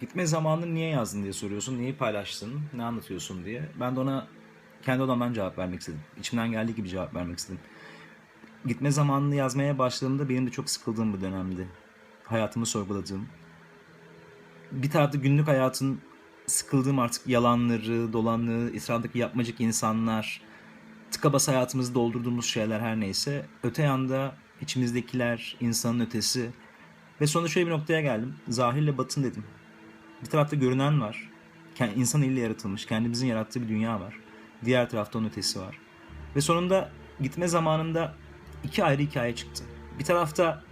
Gitme zamanını niye yazdın diye soruyorsun. Neyi paylaştın, ne anlatıyorsun diye. Ben de ona kendi odamdan cevap vermek istedim. İçimden geldiği gibi cevap vermek istedim. Gitme zamanını yazmaya başladığımda benim de çok sıkıldığım bir dönemdi. Hayatımı sorguladığım. Bir tarafta günlük hayatın sıkıldığım artık yalanları, dolanlığı, etrafındaki yapmacık insanlar, tıka basa hayatımızı doldurduğumuz şeyler her neyse. Öte yanda içimizdekiler, insanın ötesi. Ve sonra şöyle bir noktaya geldim. Zahirle batın dedim. Bir tarafta görünen var. İnsan eliyle yaratılmış, kendimizin yarattığı bir dünya var. Diğer tarafta onun ötesi var. Ve sonunda gitme zamanında iki ayrı hikaye çıktı. Bir tarafta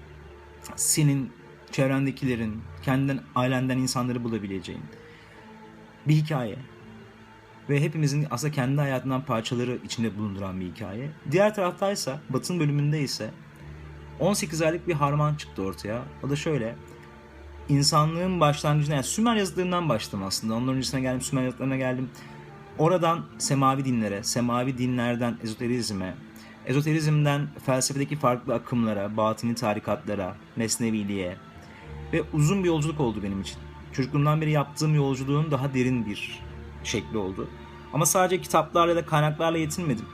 senin, çevrendekilerin, kendinden, ailenden insanları bulabileceğin bir hikaye. Ve hepimizin aslında kendi hayatından parçaları içinde bulunduran bir hikaye. Diğer taraftaysa, Batın bölümünde ise 18 aylık bir harman çıktı ortaya. O da şöyle. İnsanlığın başlangıcına, yani Sümer yazıtlarından başladım aslında. Onların öncesine geldim, Sümer yazıtlarına geldim. Oradan semavi dinlere, semavi dinlerden ezoterizme, ezoterizmden felsefedeki farklı akımlara, batini tarikatlara, mesneviliğe ve uzun bir yolculuk oldu benim için. Çocukluğumdan beri yaptığım yolculuğun daha derin bir şekli oldu. Ama sadece kitaplarla da kaynaklarla yetinmedim.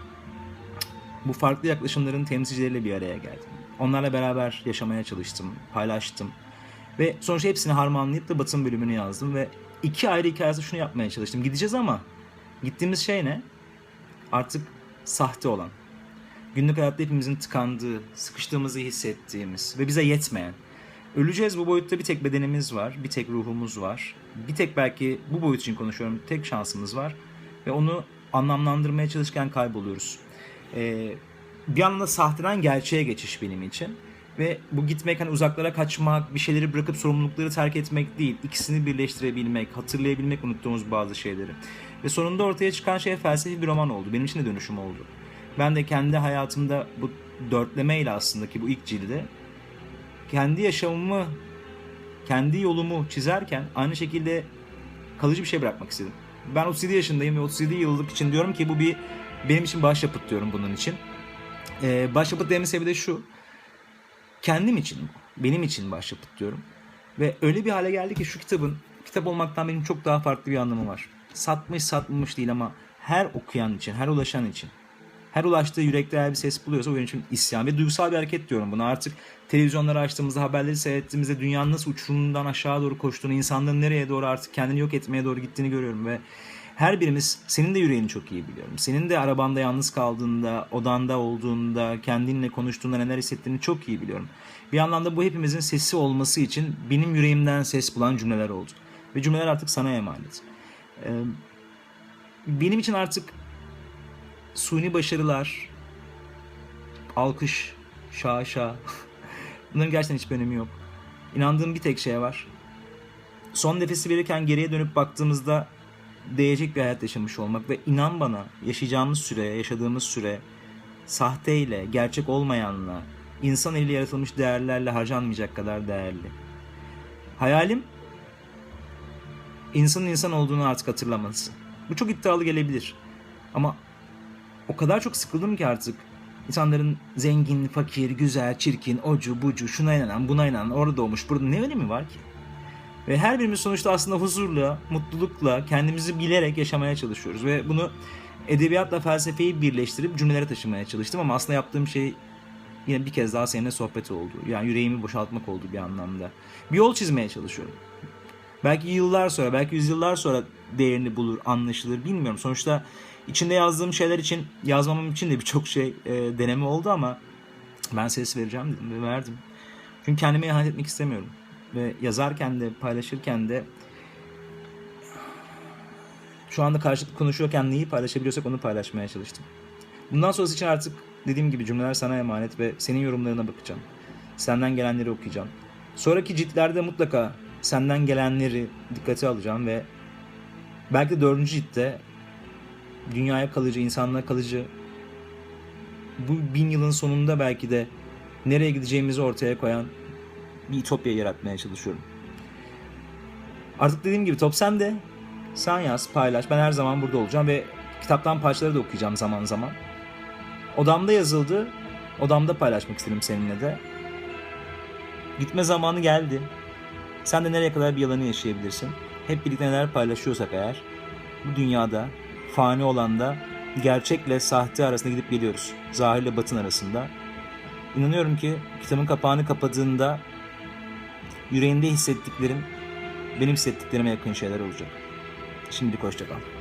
Bu farklı yaklaşımların temsilcileriyle bir araya geldim. Onlarla beraber yaşamaya çalıştım, paylaştım. Ve sonuçta hepsini harmanlayıp da Batın bölümünü yazdım ve iki ayrı hikayesi şunu yapmaya çalıştım. Gideceğiz ama gittiğimiz şey ne? Artık sahte olan. Günlük hayatta hepimizin tıkandığı, sıkıştığımızı hissettiğimiz ve bize yetmeyen. Öleceğiz bu boyutta bir tek bedenimiz var, bir tek ruhumuz var. Bir tek belki bu boyut için konuşuyorum, tek şansımız var. Ve onu anlamlandırmaya çalışırken kayboluyoruz. Ee, bir anda sahteden gerçeğe geçiş benim için. Ve bu gitmek hani uzaklara kaçmak, bir şeyleri bırakıp sorumlulukları terk etmek değil. İkisini birleştirebilmek, hatırlayabilmek unuttuğumuz bazı şeyleri. Ve sonunda ortaya çıkan şey felsefi bir roman oldu. Benim için de dönüşüm oldu. Ben de kendi hayatımda bu dörtlemeyle aslında ki bu ilk cilde kendi yaşamımı, kendi yolumu çizerken aynı şekilde kalıcı bir şey bırakmak istedim. Ben 37 yaşındayım ve 37 yıllık için diyorum ki bu bir benim için başyapıt diyorum bunun için. Ee, başyapıt dememin sebebi de şu. Kendim için bu. Benim için başyapıt diyorum. Ve öyle bir hale geldi ki şu kitabın kitap olmaktan benim çok daha farklı bir anlamı var. Satmış satmamış değil ama her okuyan için, her ulaşan için. Her ulaştığı yürekte eğer bir ses buluyorsa o benim için isyan ve duygusal bir hareket diyorum buna. Artık televizyonları açtığımızda, haberleri seyrettiğimizde dünyanın nasıl uçurumundan aşağı doğru koştuğunu, insanların nereye doğru artık kendini yok etmeye doğru gittiğini görüyorum ve her birimiz senin de yüreğini çok iyi biliyorum. Senin de arabanda yalnız kaldığında, odanda olduğunda, kendinle konuştuğunda neler hissettiğini çok iyi biliyorum. Bir anlamda bu hepimizin sesi olması için benim yüreğimden ses bulan cümleler oldu. Ve cümleler artık sana emanet. Ee, benim için artık suni başarılar, alkış, şaşa bunların gerçekten hiçbir önemi yok. İnandığım bir tek şey var. Son nefesi verirken geriye dönüp baktığımızda değecek bir hayat yaşamış olmak ve inan bana yaşayacağımız süre, yaşadığımız süre sahteyle, gerçek olmayanla, insan eliyle yaratılmış değerlerle harcanmayacak kadar değerli. Hayalim insanın insan olduğunu artık hatırlaması. Bu çok iddialı gelebilir. Ama o kadar çok sıkıldım ki artık. İnsanların zengin, fakir, güzel, çirkin, ocu, bucu, şuna inanan, buna inanan, orada doğmuş, burada ne önemi var ki? Ve her birimiz sonuçta aslında huzurla, mutlulukla, kendimizi bilerek yaşamaya çalışıyoruz. Ve bunu edebiyatla felsefeyi birleştirip cümlelere taşımaya çalıştım ama aslında yaptığım şey yine bir kez daha seninle sohbet oldu. Yani yüreğimi boşaltmak oldu bir anlamda. Bir yol çizmeye çalışıyorum. Belki yıllar sonra, belki yüzyıllar sonra değerini bulur, anlaşılır bilmiyorum. Sonuçta içinde yazdığım şeyler için, yazmamam için de birçok şey e, deneme oldu ama ben ses vereceğim dedim ve verdim. Çünkü kendime ihanet etmek istemiyorum. Ve yazarken de, paylaşırken de şu anda karşılıklı konuşuyorken neyi paylaşabiliyorsak onu paylaşmaya çalıştım. Bundan sonrası için artık dediğim gibi cümleler sana emanet ve senin yorumlarına bakacağım. Senden gelenleri okuyacağım. Sonraki ciltlerde mutlaka senden gelenleri dikkate alacağım ve belki de dördüncü ciltte dünyaya kalıcı, insanlığa kalıcı bu bin yılın sonunda belki de nereye gideceğimizi ortaya koyan bir ütopya yaratmaya çalışıyorum. Artık dediğim gibi top sende. Sen yaz, paylaş. Ben her zaman burada olacağım ve kitaptan parçaları da okuyacağım zaman zaman. Odamda yazıldı. Odamda paylaşmak istedim seninle de. Gitme zamanı geldi. Sen de nereye kadar bir yalanı yaşayabilirsin? Hep birlikte neler paylaşıyorsak eğer bu dünyada fani olanda gerçekle sahte arasında gidip geliyoruz. Zahirle batın arasında. İnanıyorum ki kitabın kapağını kapadığında yüreğinde hissettiklerin benim hissettiklerime yakın şeyler olacak. Şimdilik hoşça kal.